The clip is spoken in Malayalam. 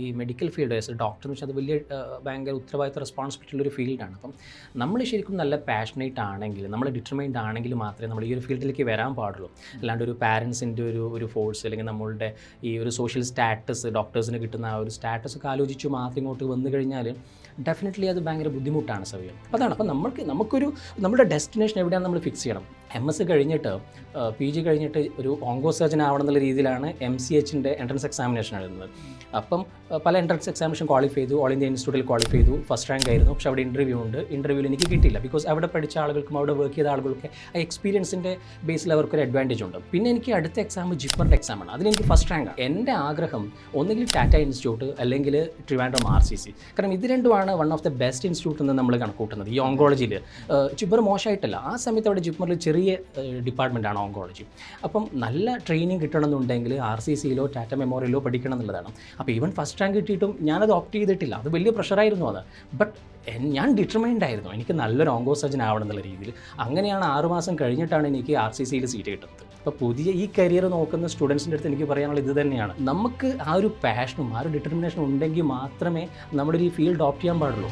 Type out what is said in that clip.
ഈ മെഡിക്കൽ ഫീൽഡ് ആസ് ഡോക്ടർ എന്ന് വെച്ചാൽ അത് വലിയ ഭയങ്കര ഉത്തരവാദിത്വ റെസ്പോൺസിബിലിറ്റി ഉള്ള ഒരു ഫീൽഡാണ് അപ്പം നമ്മൾ ശരിക്കും നല്ല പാഷനേറ്റ് ആണെങ്കിൽ നമ്മൾ ഡിറ്റർമൈൻഡ് ആണെങ്കിൽ മാത്രമേ നമ്മൾ ഈ ഒരു ഫീൽഡിലേക്ക് വരാൻ പാടുള്ളൂ. അല്ലാണ്ട് ഒരു പാരൻസിന്റെ ഒരു ഒരു ഫോഴ്സ് അല്ലെങ്കിൽ നമ്മളുടെ ഈ ഒരു സോഷ്യൽ സ്റ്റാറ്റസ് ഡോക്ടേഴ്സിന് കിട്ടുന്ന ആ ഒരു സ്റ്റാറ്റസ് ഒക്കെ ആലോചിച്ച് മാത്രം ഇങ്ങോട്ട് വന്നു കഴിഞ്ഞാൽ ഡെഫിനറ്റ്ലി അത് ഭയങ്കര ബുദ്ധിമുട്ടാണ് സവ്യം അതാണ്. അപ്പോൾ നമുക്ക് നമുക്കൊരു നമ്മുടെ ഡെസ്റ്റിനേഷൻ എവിടെയാണ് നമ്മൾ ഫിക്സ് ചെയ്യണം. എം എസ് കഴിഞ്ഞിട്ട് പി ജി കഴിഞ്ഞിട്ട് ഒരു ഓങ്കോ സർജൻ ആവണം എന്നുള്ള രീതിയിലാണ് എം സി എച്ചിന്റെ എൻട്രൻസ് എക്സാമിനേഷൻ എഴുതുന്നത് അപ്പം പല എൻട്രൻസ് എക്സാമിനേഷൻ ക്വാളിഫൈ ചെയ്തു. ഓൾ ഇന്ത്യ ഇൻസ്റ്റിറ്റ്യൂട്ടിൽ ക്വാളിഫൈ ചെയ്തു. ഫസ്റ്റ് റാങ്ക് ആയിരുന്നു. പക്ഷേ അവിടെ ഇന്റർവ്യൂ ഉണ്ട്. ഇന്റർവ്യൂവിൽ എനിക്ക് കിട്ടിയില്ല. ബിക്കോസ് അവിടെ പഠിച്ച ആളുകൾക്കും അവിടെ വർക്ക് ചെയ്ത ആളുകൾക്കും ആ എക്സ്പീരിയൻസിന്റെ ബേസിൽ അവർക്കൊരു അഡ്വാന്റേജ് ഉണ്ട്. പിന്നെ എനിക്ക് അടുത്ത എക്സാം ജിപ്പറിന്റെ എക്സാമാണ് അതിലെനിക്ക് ഫസ്റ്റ് റാങ്ക് എന്റെ ആഗ്രഹം ഒന്നുകിൽ ടാറ്റ ഇൻസ്റ്റിറ്റ്യൂട്ട് അല്ലെങ്കിൽ ട്രിവാൻഡ്രം ആർ സി സി കാരണം ഇത് രണ്ടുമാണ് one of the best institute എന്ന് നമ്മൾ കണക്കൂട്ടുന്നത് ഈ ഓങ്കോളജിയിൽ ജിപ്പർ മോശമായിട്ടല്ല ആ സമയത്ത് അവിടെ ജിപ്പറിൽ ചെറിയ ഡിപ്പാർട്ട്മെന്റാണ് ഓങ്കോളജി അപ്പം നല്ല ട്രെയിനിങ് കിട്ടണമെന്നുണ്ടെങ്കിൽ ആർ സി സിയിലോ ടാറ്റ മെമ്മോറിയലോ പഠിക്കണം എന്നുള്ളതാണ്. അപ്പോൾ ഈവൻ ഫസ്റ്റ് റാങ്ക് കിട്ടിയിട്ടും ഞാനത് ഓപ്റ്റ് ചെയ്തിട്ടില്ല. അത് വലിയ പ്രഷറായിരുന്നു അത്. ബട്ട് ഞാൻ ഡിറ്റർമൈൻഡ് ആയിരുന്നു. എനിക്ക് നല്ലൊരു ഓങ്കോ സർജൻ ആവണം എന്നുള്ള രീതിയിൽ. അങ്ങനെയാണ് ആറുമാസം കഴിഞ്ഞിട്ടാണ് എനിക്ക് ആർ സി സിയിൽ സീറ്റ് കിട്ടുന്നത്. അപ്പോൾ പുതിയ ഈ കരിയർ നോക്കുന്ന സ്റ്റുഡൻസിന്റെ അടുത്ത് എനിക്ക് പറയാനുള്ളത് ഇത് തന്നെയാണ്. നമുക്ക് ആ ഒരു പാഷനും ആ ഒരു ഡിറ്റർമിനേഷനും ഉണ്ടെങ്കിൽ മാത്രമേ നമ്മുടെ ഈ ഫീൽഡ് ഓപ്റ്റ് ചെയ്യാൻ പാടുള്ളൂ.